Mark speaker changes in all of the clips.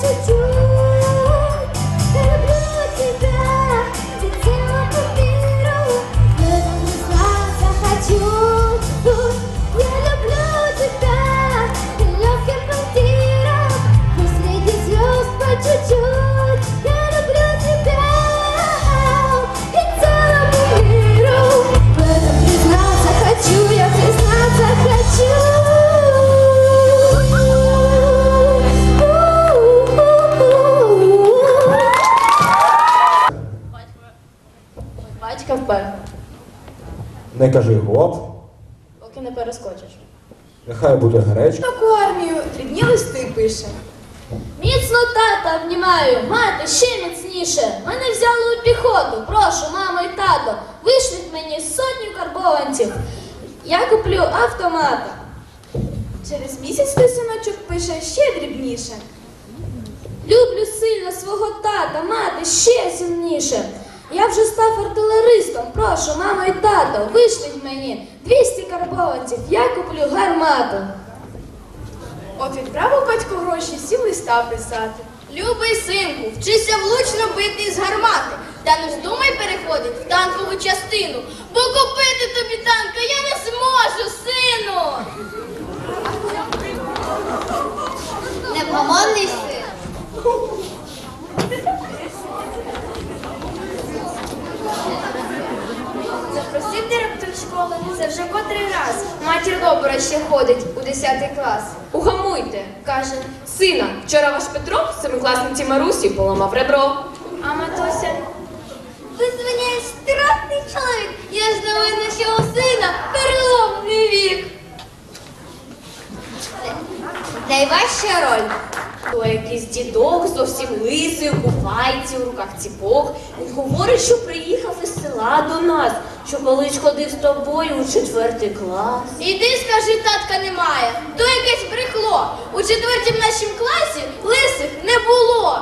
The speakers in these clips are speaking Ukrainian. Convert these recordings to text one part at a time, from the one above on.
Speaker 1: to do.
Speaker 2: Батька
Speaker 3: Не кажи гоп,
Speaker 2: поки не перескочиш.
Speaker 3: нехай буде гречка.
Speaker 4: Таку армію дрібні листи пише.
Speaker 2: Міцно тата обнімаю, мати ще міцніше. Мене взяли у піхоту. Прошу, мамо і тато, вишліть мені сотню карбованців. Я куплю автомата.
Speaker 4: Через місяць синочок пише ще дрібніше.
Speaker 2: Люблю сильно свого тата, мати ще сильніше. Я вже став артилеристом. Прошу, мамо і тато, вишліть мені 200 карбованців, я куплю гармату.
Speaker 4: От відправив батько гроші, сів листа писати.
Speaker 5: Любий синку, вчися влучно бити з гармати, та не вздумай переходить в танкову частину, бо купити тобі танка я не зможу, сину. Невгомонний
Speaker 4: це вже котрий раз. Матір добра ще ходить у 10 клас.
Speaker 6: Угамуйте.
Speaker 4: Каже,
Speaker 6: Сина, вчора ваш Петро, семикласниці Марусі, поламав ребро.
Speaker 4: а матуся,
Speaker 5: Ви звиняєш страшний чоловік, я ж не визначила сина, переломний вік. Найважча роль.
Speaker 6: То якийсь дідок, зовсім лисий, купайці, у руках ціпок. Він говорить, що приїхав із села до нас, що колись ходив з тобою у четвертий клас.
Speaker 5: Іди скажи, татка немає. То якесь брехло. У четвертім нашім класі лисих не було.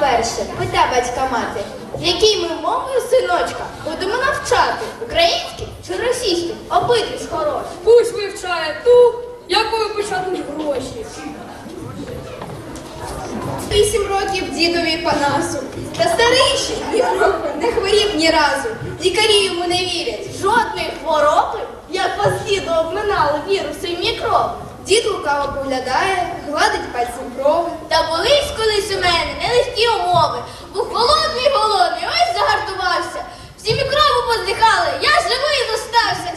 Speaker 4: перше, пита батька мати.
Speaker 5: Якій ми мовою, синочка, будемо навчати? Українській чи російській? Обидві ж хороші.
Speaker 6: Пусть вивчає ту, якою початуть гроші.
Speaker 4: Років дідові Панасу. Та старий ще не хворів ні разу. Лікарі йому не вірять.
Speaker 5: Жодної хвороби, як вас діду обминали віруси і мікроби.
Speaker 4: Дід лукаво поглядає, гладить пальцем брови.
Speaker 5: Та були ж колись у мене нелегкі умови. Був голодний, голодний, ось загартувався. Всі мікроби позліхали, я живий зостався.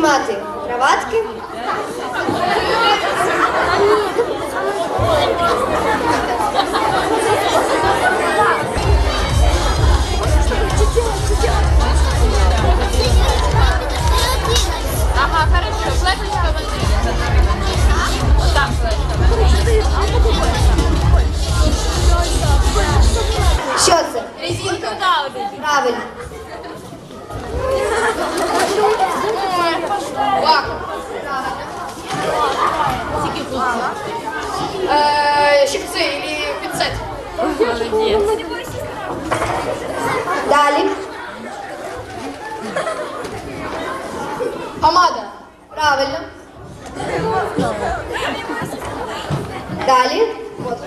Speaker 4: Знімати кроватки. Далі.
Speaker 6: Помада.
Speaker 4: Правильно. Далі. От.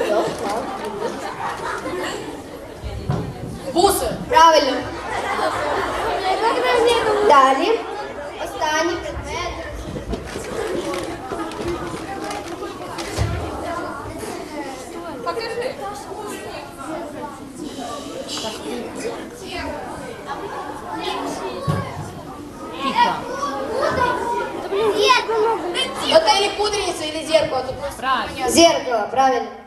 Speaker 6: Буси.
Speaker 4: Правильно. Далі. Останній предмет.
Speaker 6: Покажи.
Speaker 5: Это или пудреница, или зеркало. Тут просто
Speaker 4: Зеркало, правильно.